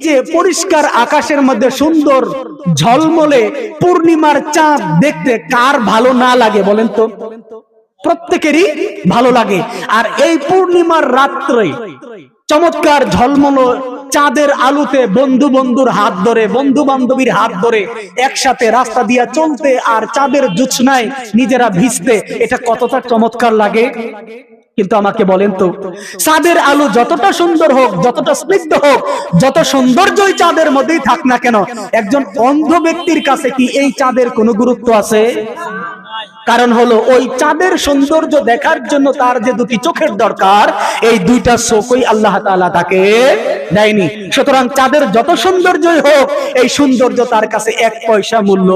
যে পরিষ্কার আকাশের মধ্যে সুন্দর ঝলমলে পূর্ণিমার চাঁদ দেখতে কার ভালো না লাগে বলেন তো? প্রত্যেকেরই ভালো লাগে। আর এই পূর্ণিমার রাত্রে চমৎকার ঝলমলো চাঁদের আলোতে বন্ধু বন্ধুর হাত ধরে বন্ধু বান্ধবীর হাত ধরে একসাথে রাস্তা দিয়া চলতে আর চাঁদের জুছনায় নিজেরা ভিজতে এটা কতটা চমৎকার লাগে? কিন্তু আমাকে বলেন তো, চাঁদের আলো যতটা সুন্দর হোক, যতটা স্নিগ্ধ হোক, যত সৌন্দর্যই চাঁদের মধ্যেই থাক না কেন, একজন অন্ধ ব্যক্তির কাছে কি এই চাঁদের কোনো গুরুত্ব আছে? কারণ হলো ওই চাঁদের সৌন্দর্য দেখার জন্য তার যে দুটি চোখের দরকার, এই দুইটা চোখই আল্লাহ তাআলা তাকে দেয়নি। সুতরাং চাঁদের যত সৌন্দর্যই হোক, এই সৌন্দর্য তার কাছে এক পয়সা মূল্য।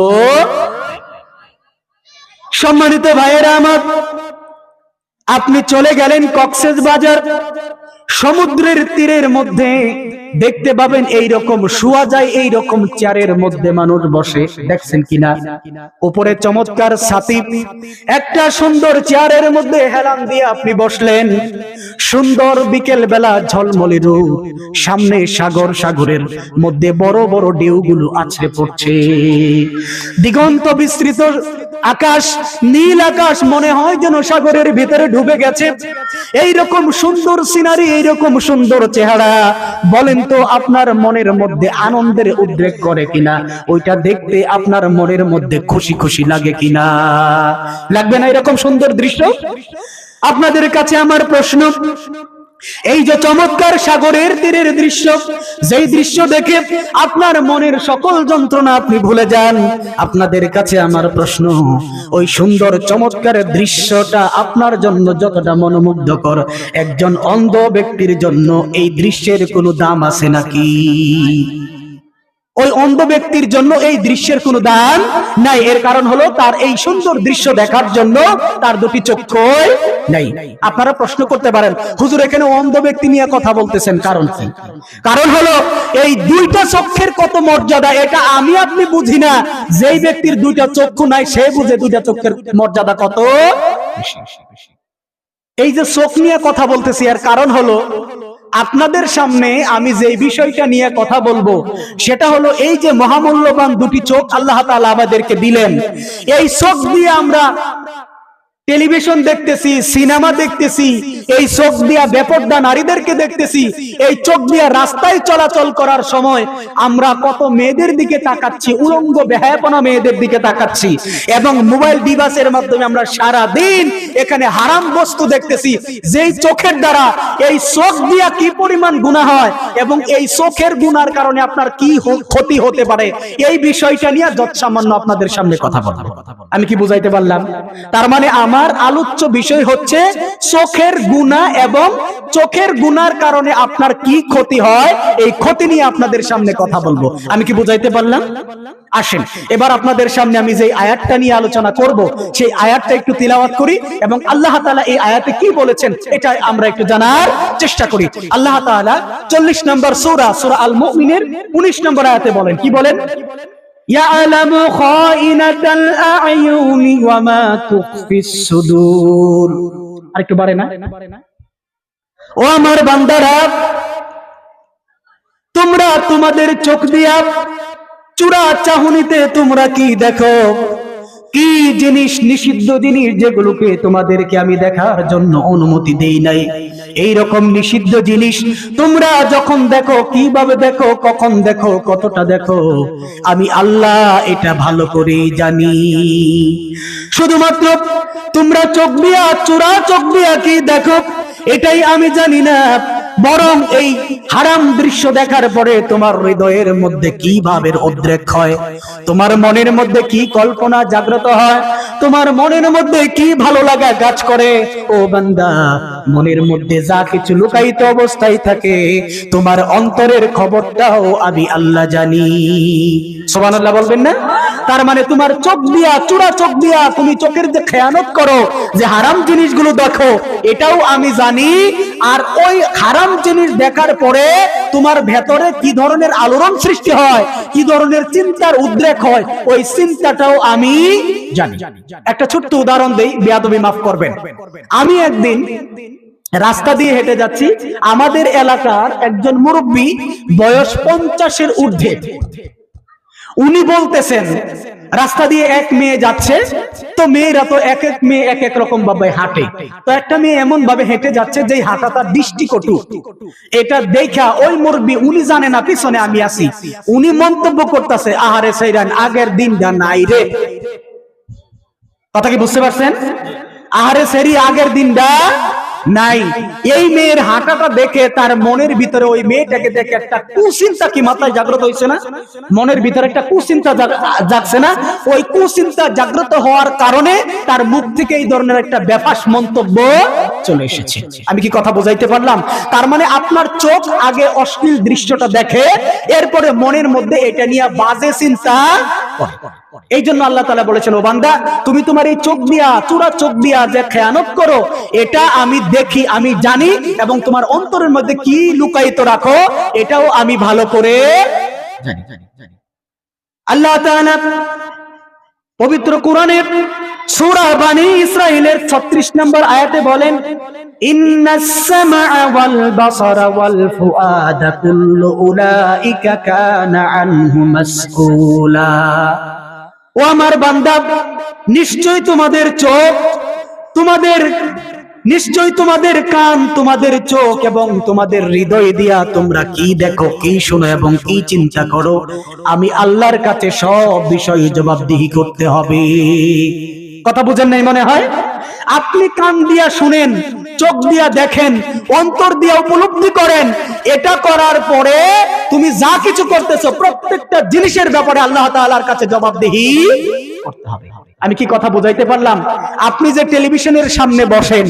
সম্মানিত ভাইয়েরা আমার আপনি চলে গেলেন কক্সেস বাজার। সমুদ্রের তীরের মধ্যে। দেখতে পাবেন এই রকম শোয়া যায় এই রকম চেয়ারের মধ্যে মানুষ বসে। দেখছেন কিনা? উপরে চমৎকার ছাতি একটা সুন্দর চেয়ারের মধ্যে হেলান দিয়ে আপনি বসলেন। সুন্দর বিকেল বেলা ঝলমলে রোদ। সামনে সাগর সাগরের মধ্যে বড় বড় ঢেউগুলো আছড়ে পড়ছে। দিগন্ত বিস্তৃত আকাশ, নীল আকাশ মনে হয় যেন সাগরের ভিতরে ডুবে গেছে। এই রকম সুন্দর সিনারি এই রকম সুন্দর চেহারা। বলেন তো, আপনার মনের মধ্যে আনন্দের উদ্রেক করে কিনা? ওইটা দেখতে আপনার মনের মধ্যে খুশি খুশি লাগে কিনা? লাগবে না এরকম সুন্দর দৃশ্য? আপনাদের কাছে আমার প্রশ্ন। এই যে চমৎকার সাগরের তীরের দৃশ্য, যেই দৃশ্য দেখে আপনার মনের সকল যন্ত্রণা আপনি ভুলে যান। আপনাদের কাছে আমার প্রশ্ন, ওই সুন্দর চমৎকার দৃশ্যটা আপনার জন্য যতটা মনোমুগ্ধকর? একজন অন্ধ ব্যক্তির জন্য এই দৃশ্যের কোনো দাম আছে নাকি? ওই অন্ধ ব্যক্তির জন্য এই দৃশ্যের কোনো দাম নাই। এর কারণ হলো তার এই সুন্দর দৃশ্য দেখার জন্য তার দুটি চক্ষু নাই। আপনারা প্রশ্ন করতে পারেন, হুজুর, এখানে অন্ধ ব্যক্তি নিয়ে কথা বলতেছেন কারণ কি? কারণ হলো এই দুইটা চক্ষের কত মর্যাদা, এটা আমি আপনি বুঝি না। যেই ব্যক্তির দুইটা চক্ষু নাই, সে বুঝে দুইটা চক্ষের মর্যাদা কত এই যে চোখ নিয়ে কথা বলতেছি, এর কারণ হলো আপনাদের সামনে আমি যে বিষয়টা নিয়ে কথা বলব, সেটা হলো এই যে মহামূল্যবান দুটি চোখ আল্লাহ তালা আমাদেরকে দিলেন। এই চোখ দিয়ে আমরা টেলিভিশন দেখতেছি, সিনেমা দেখতেছি, এই চোখ দিয়া বেপর্দা নারীদেরকে দেখতেছি, এই চোখ দিয়া রাস্তায় চলাচল করার সময় আমরা কত মেয়েদের দিকে তাকাচ্ছি, উলঙ্গ বেহায়াপনা মেয়েদের দিকে তাকাচ্ছি এবং মোবাইল ডিভাইসের মাধ্যমে আমরা সারা দিন এখানে হারাম বস্তু দেখতেছি, যেই চোখের দ্বারা এই চোখ দিয়া কি পরিমাণ গুণা হয় এবং এই চোখের গুনার কারণে আপনার কি ক্ষতি হতে পারে, এই বিষয়টা নিয়ে যত সামান্য আপনাদের সামনে কথা বলব। আমি কি বুঝাইতে পারলাম? তার মানে আমার আলোচ্য বিষয় হচ্ছে চোখের গুণা এবং চোখের গুনার কারণে আপনার কি ক্ষতি হয়? এই ক্ষতি নিয়ে আপনাদের সামনে কথা বলব। আমি কি বুঝাইতে পারলাম? আসেন, এবার আপনাদের সামনে আমি যে আয়াতটা নিয়ে আলোচনা করব, সেই আয়াতটা একটু তিলাওয়াত করি এবং আল্লাহ তাআলা এই আয়াতে কি বলেছেন এটা আমরা একটু জানার চেষ্টা করি। আল্লাহ তাআলা 40 নম্বর সূরা সূরা আল মুমিনের 19 নম্বর আয়াতে বলেন, কি বলেন? يعلم خائنة الأعين وما تخفي الصدور আরেকটু বাড়ে না ও আমার বান্দারা তোমরা তোমাদের চোখ দিয়া চূড়া চাহনিতে তোমরা কি দেখো কি জিনিস নিষিদ্ধ জিনিস যেগুলোকে তোমাদেরকে আমি দেখার জন্য অনুমতি দেই নাই এই রকম নিষিদ্ধ জিনিস। তোমরা যখন দেখো, কীভাবে দেখো, কখন দেখো, কতটা দেখো, আমি আল্লাহ এটা ভালো করে জানি। শুধুমাত্র তোমরা চোখ দিয়া চোরা চোখ দিয়া কি দেখো, এটাই আমি জানি না। বরং এই হারাম দৃশ্য দেখার পরে তোমার হৃদয়ের মধ্যে কি ভাবের উদ্রেক হয়? তোমার মনের মধ্যে কি কল্পনা জাগ্রত হয়? তোমার মনের মধ্যে কি ভালো লাগা কাজ করে? ও বান্দা, মনের মধ্যে যা কিছু লুকায়িত অবস্থায় থাকে, তোমার অন্তরের খবরটাও আমি আল্লাহ জানি। সুবহানাল্লাহ বলবেন না? তার মানে তোমার চোখ দিয়া, চূড়া চোখ দিয়া তুমি চোখের যে খেয়ানত করো, যে হারাম জিনিসগুলো দেখো, এটাও আমি জানি, আর ওই হারাম জিনিস দেখার পরে তোমার ভেতরে কি ধরনের আলোড়ন সৃষ্টি হয়, কি ধরনের চিন্তার উদ্রেক হয়, ওই চিন্তাটাও আমি জানি। একটা ছোট্ট উদাহরণ দেই, বেয়াদবি মাফ করবেন। আমি একদিন রাস্তা দিয়ে হেঁটে যাচ্ছি, আমাদের এলাকার একজন মুরব্বী বয়স পঞ্চাশের ঊর্ধ্বে। উনি বলতেছেন, রাস্তা দিয়ে এক মেয়ে যাচ্ছে, তো মেয়েরা তো এক এক মেয়ে এক এক রকম ভাবে হাঁটে। তো একটা মেয়ে এমন ভাবে হেঁটে যাচ্ছে যে হাঁটা তার দৃষ্টিকটু। এটা দেখা ওই মুরব্বী, উনি জানে না পিছনে আমি আছি। উনি মন্তব্য করতেছে, আহারে সেইরান, আগের দিনটা নাই রে। কথা কি বুঝতে পারছেন? আহারে সেরি আগের দিনটা নাই। এই মেয়ের হাঁটাটা দেখে তার মনের ভিতরে ওই মেয়েটাকে দেখে একটা কুচিন্তা কি মাথায় জাগ্রত হয়েছে না? মনের ভিতরে একটা কুচিন্তা জাগ- জাগছে না? ওই কুচিন্তা জাগ্রত হওয়ার কারণে তার মুখ থেকে এই ধরনের একটা ব্যাপাস মন্তব্য চলে এসেছে। আমি কি কথা বোঝাইতে পারলাম? তার মানে আপনার চোখ আগে অশ্লীল দৃশ্যটা দেখে এরপরে মনের মধ্যে এটা নিয়ে বাজে চিন্তা এই জন্য আল্লাহ তালা বলেছেন ও বান্দা তুমি তোমার এই চোখ দিয়া চূড়া চোখ দিয়া যে খেয়ানত করো এটা আমি দেখি আমি জানি এবং তোমার অন্তরের মধ্যে কি লুকায়িত রাখো এটাও আমি ভালো করে জানি। আল্লাহ পবিত্র কোরআনের ইসরাইলের 36 নম্বর আয়াতে বলেন ওয়াল ও আমার বান্দা, নিশ্চয় তোমাদের চোখ, তোমাদের, নিশ্চয় তোমাদের কান, তোমাদের চোখ এবং তোমাদের হৃদয় দিয়া তোমরা কি দেখো, কি শোনো এবং কি চিন্তা করো, আমি আল্লাহর কাছে সব বিষয়ে জবাবদিহি করতে হবে। কথা বুঝেন নাই মনে হয়? আপনি কান দিয়া শুনেন, চোখ দিয়া দেখেন, অন্তর দিয়া উপলব্ধি করেন, এটা করার পরে তুমি যা কিছু করতেছো, প্রত্যেকটা জিনিসের ব্যাপারে আল্লাহ তাআলার কাছে জবাবদিহি করতে হবে। আমি কি কথা বুঝাইতে পারলাম? আপনি যে টেলিভিশনের সামনে বসেন,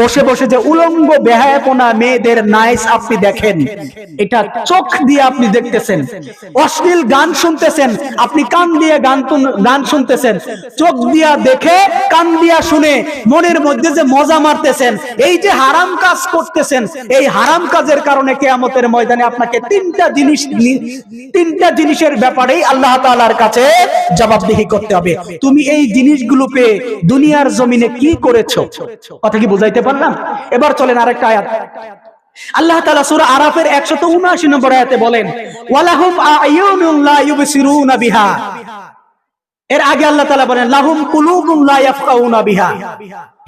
বসে বসে যে উলঙ্গ বেহায়াপনা মেয়েদের নাইস আপনি দেখেন, এটা চোখ দিয়ে আপনি দেখতেছেন, অশ্লীল গান শুনতেছেন, আপনি কান দিয়ে গান গান শুনতেছেন, চোখ দিয়া দেখে, কান দিয়া শুনে, মনের মধ্যে যে মজা মারতেছেন, এই যে হারাম কাজ করতেছেন, এই হারাম কাজের কারণে কেয়ামতের ময়দানে আপনাকে তিনটা জিনিস তিনটা জিনিসের ব্যাপারেই আল্লাহ তাআলার কাছে জবাবদিহি করতে হবে। তুমি এই জিনিসগুলো পেয়ে দুনিয়ার জমিনে কি করেছ? কথা কি বুঝাইতে পারলাম? এবার চলেন আরেকটা আয়াত। আল্লাহ তাআলা সূরা আরাফের 179 নম্বর আয়াতে বলেন, ওয়ালাহুম আয়ুনুন লা ইউবসিরুনা বিহা। এর আগে আল্লাহ তাআলা বলেন, লাহুম কুলুবুম লা ইয়াফকাউনা বিহা।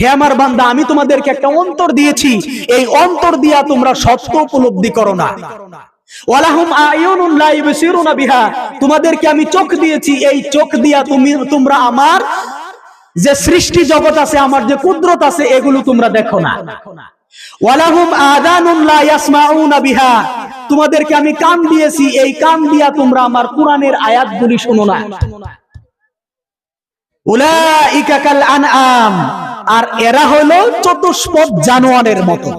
হে আমার বান্দা, আমি তোমাদেরকে একটা অন্তর দিয়েছি। এই অন্তর দিয়া তোমরা সত্য উপলব্ধি করো না। তোমাদেরকে আমি চোখ দিয়েছি, এই চোখ দিয়া তুমি, তোমরা আমার যে সৃষ্টি জগৎ আছে, আমার যে কুদরত আছে, এগুলো তোমরা দেখো না। তোমাদেরকে আমি কান দিয়েছি, এই কান দিয়া তোমরা আমার কোরআনের আয়াতগুলি শোনো না। আর এরা হলো চতুষ্পদ জানোয়ারের মতো।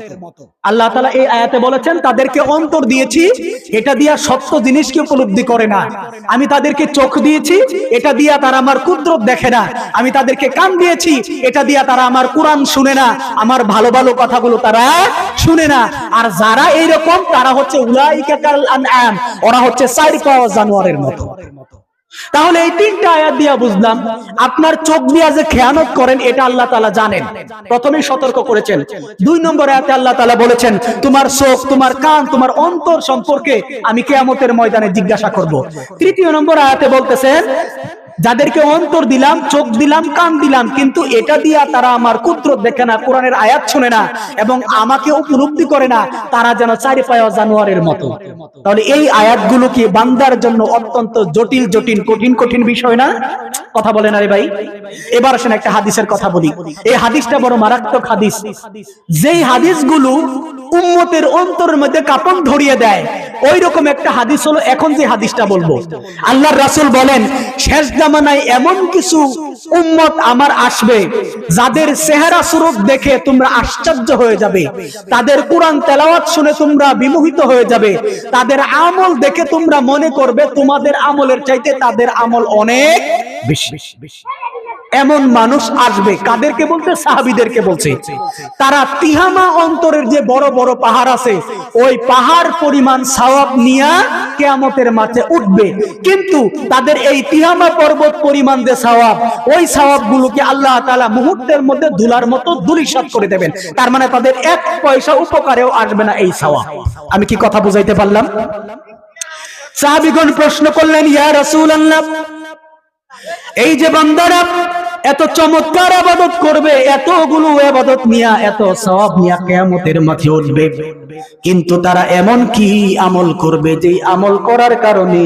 আল্লাহ তাআলা এই আয়াতে বলেছেন, তাদেরকে অন্তর দিয়েছি, এটা দিয়া সত্য জিনিসকে উপলব্ধি করে না। আমি তাদেরকে চোখ দিয়েছি, এটা দিয়া তারা আমার কুদরত দেখে না। আমি তাদেরকে কান দিয়েছি, এটা দিয়া তারা আমার কোরআন শুনে না। আমার ভালো ভালো কথাগুলো তারা শুনে না। আর যারা এইরকম, তারা হচ্ছে উলাইকা কাল ওরা হচ্ছে পাওয়া জানোয়ারের মতো। তাহলে এই তিনটা আয়াত দিয়া বুঝলাম, আপনার চোখ দিয়া যে খেয়ানত করেন, এটা আল্লাহ তালা জানেন। প্রথমেই সতর্ক করেছেন। দুই নম্বর আয়াতে আল্লাহ তালা বলেছেন, তোমার চোখ, তোমার কান, তোমার অন্তর সম্পর্কে আমি কেয়ামতের ময়দানে জিজ্ঞাসা করব। তৃতীয় নম্বর আয়াতে বলতেছেন যাদেরকে অন্তর দিলাম, চোখ দিলাম, কান দিলাম, কিন্তু এটা দিয়া তারা আমার কুদরত দেখে না, কোরআনের আয়াত শুনে না এবং আমাকে উপলব্ধি করে না, তারা যেন চারি পায়া জানোয়ারের মতো। তাহলে এই আয়াতগুলো কি বান্দার জন্য অত্যন্ত জটিল জটিল, কঠিন কঠিন বিষয় না? কথা বলেন আরে ভাই? এবার আসেন একটা হাদিসের কথা বলি। এই হাদিসটা বড় মারাত্মক হাদিস। যেই হাদিসগুলো উম্মতের অন্তরের মধ্যে কাপন ধরিয়ে দেয় ওই রকম একটা হাদিস হলো এখন যে হাদিসটা বলব। আল্লাহর রাসূল বলেন, শেষ জামানায় এমন কিছু উম্মত আমার আসবে। যাদের চেহারা স্বরূপ দেখে তোমরা আশ্চর্য হয়ে যাবে। তাদের কোরআন তেলাওয়াত শুনে তোমরা বিমোহিত হয়ে যাবে। তাদের আমল দেখে তোমরা মনে করবে তোমাদের আমলের চাইতে তাদের আমল অনেক বেশি। এমন মানুষ আসবে, কাদেরকে বলছে সাহাবিদেরকে বলছে। তারা তিহামা অন্তরের যে বড় বড় পাহাড় আছে, ওই পাহাড় পরিমাণ সওয়াব নিয়া কেয়ামতের মাঠে উঠবে। কিন্তু তাদের এই তিহামা পর্বত পরিমাণ যে সওয়াব, ওই সওয়াব গুলোকে আল্লাহ তালা মুহূর্তের মধ্যে ধুলার মতো ধুলিসাৎ করে দেবেন। তার মানে তাদের এক পয়সা উপকারেও আসবে না এই সাওয়াব। আমি কি কথা বুঝাইতে পারলাম? সাহাবিগণ প্রশ্ন করলেন, ইয়া রাসূলুল্লাহ, এই যে বান্দারা এত চমৎকার আবাদত করবে, এতগুলো আবাদত নিয়া, এত সওয়াব নিয়া কিয়ামতের মাঠে উঠবে। কিন্তু তারা এমন কি আমল করবে যে আমল করার কারণে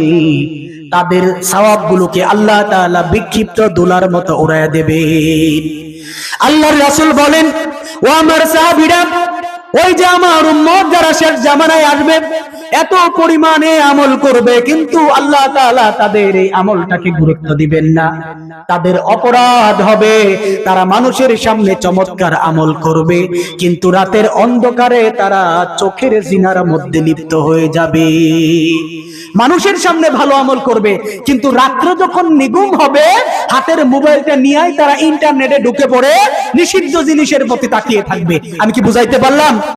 তাদের সওয়াব গুলোকে আল্লাহ তাআলা বিক্ষিপ্ত দুলার মতো উড়াইয়া দেবে। আল্লাহর রাসূল বলেন, ও আমার সাহাবীরা, ওই যে আমার উম্মত যারা শেষ জামানায় আসবে এত পরিমাণে আমল করবে, কিন্তু আল্লাহ তাআলা তাদের এই আমলটাকে গুরুত্ব দিবেন না। তাদের অপরাধ হবে, তারা মানুষের সামনে চমৎকার আমল করবে, কিন্তু রাতের অন্ধকারে তারা চোখের জিনার মধ্যে লিপ্ত হয়ে যাবে। মানুষের সামনে ভালো আমল করবে, কিন্তু রাত্রে যখন নিগুম হবে, হাতের মোবাইলটা নিয়ে তারা ইন্টারনেটে ঢুকে পড়ে, নিষিদ্ধ জিনিসের প্রতি তাকিয়ে থাকবে। আমি কি বুঝাইতে পারলাম?